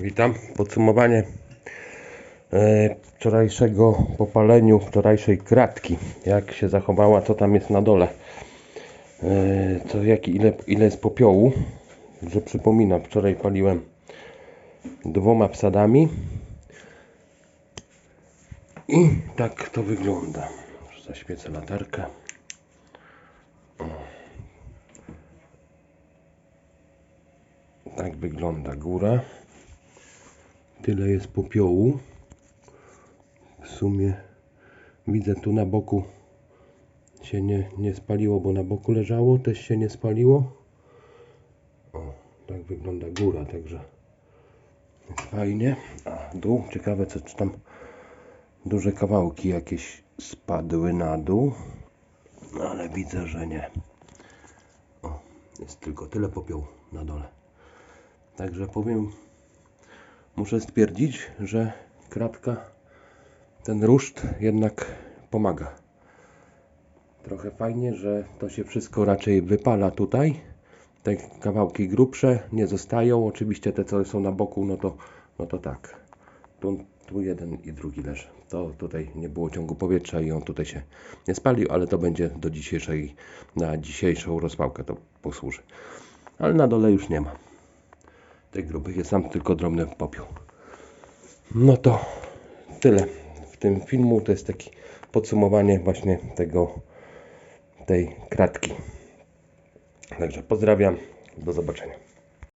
Witam. Podsumowanie e, wczorajszego popaleniu, wczorajszej kratki. Jak się zachowała, co tam jest na dole. E, co, jaki, ile, ile jest popiołu. Że przypominam, wczoraj paliłem dwoma psadami. I tak to wygląda. Zaświecę latarkę. Tak wygląda góra. Tyle jest popiołu. W sumie widzę tu na boku się nie, nie spaliło, bo na boku leżało, też się nie spaliło. O, tak wygląda góra, także fajnie. A dół, ciekawe co czy tam duże kawałki jakieś spadły na dół, No, ale widzę, że nie. O, jest tylko tyle popiołu na dole. Także powiem, muszę stwierdzić, że kratka, ten ruszt jednak pomaga. Trochę fajnie, że to się wszystko raczej wypala tutaj. Te kawałki grubsze nie zostają. Oczywiście te, co są na boku, no to, no to tak. Tu, tu jeden i drugi leży. To tutaj nie było ciągu powietrza i on tutaj się nie spalił, ale to będzie do dzisiejszej, na dzisiejszą rozpałkę to posłuży. Ale na dole już nie ma tych grubych jest tam tylko drobny popiół. No to tyle w tym filmu. To jest takie podsumowanie właśnie tego tej kratki. Także pozdrawiam. Do zobaczenia.